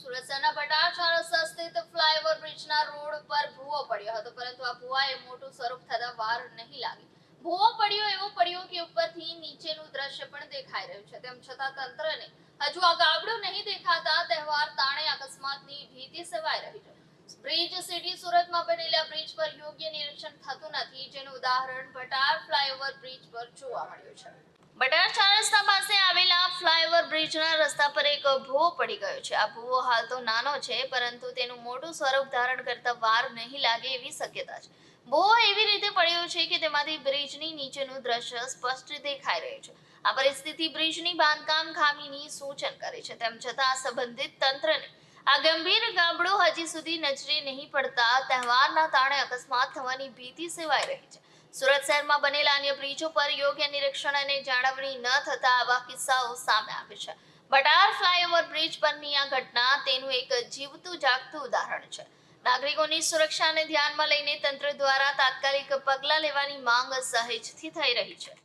સુરત શહેરના બટાર રસ્તા સ્થિત ફ્લાયઓવર બ્રિજના રોડ પર ભૂવો પડ્યો હતો, પરંતુ આ ભૂવાએ મોટું સ્વરૂપ થતા વાર નહીં લાગી. ભૂવો પડ્યો એવો પડ્યો કે ઉપરથી નીચેનું દ્રશ્ય પણ દેખાઈ રહ્યું છે. તેમ છતાં તંત્રને હજુ આ ગાબડો નહીં દેખાતા તહેવાર તાણે અકસ્માતની ભીતિ સેવાઈ રહી છે. બ્રિજ સિટી સુરતમાં બનેલા બ્રિજ પર યોગ્ય નિરીક્ષણ થતું નથી, જેનું ઉદાહરણ બટાર ફ્લાયઓવર બ્રિજ પર જોવા મળ્યું છે. બટાર ચાર રસ્તા બ્રિજના રસ્તા પર એક ભૂવો પડી ગયો છે. આ ભૂવો હાલ તો નાનો છે, પરંતુ તેનું મોટું સ્વરૂપ ધારણ કરતા વાર નહીં લાગે એવી શક્યતા છે. ભૂવો એવી રીતે પડ્યો છે કે તેમાંથી બ્રિજની નીચેનું દ્રશ્ય સ્પષ્ટ દેખાઈ રહ્યું છે. આ પરિસ્થિતિ બ્રિજની બાંધકામ ખામીની સૂચન કરે છે. તેમ છતાં સંબંધિત તંત્રને આ ગંભીર ગાબડું હજી સુધી નજરે નહીં પડતા તહેવારના તાણે અકસ્માત થવાની ભીતિ સેવાઈ રહી છે. સુરત શહેરમાં બનેલા અન્ય બ્રિજો પર યોગ્ય નિરીક્ષણ અને જાળવણી ન થતા આવા કિસ્સાઓ સામે આવે છે. બટાર ફ્લાયઓવર બ્રિજ પરની આ ઘટના તેનું એક જીવતું જાગતું ઉદાહરણ છે. નાગરિકોની સુરક્ષાને ધ્યાનમાં લઈને તંત્ર દ્વારા તાત્કાલિક પગલાં લેવાની માંગ સહેજથી થઈ રહી છે.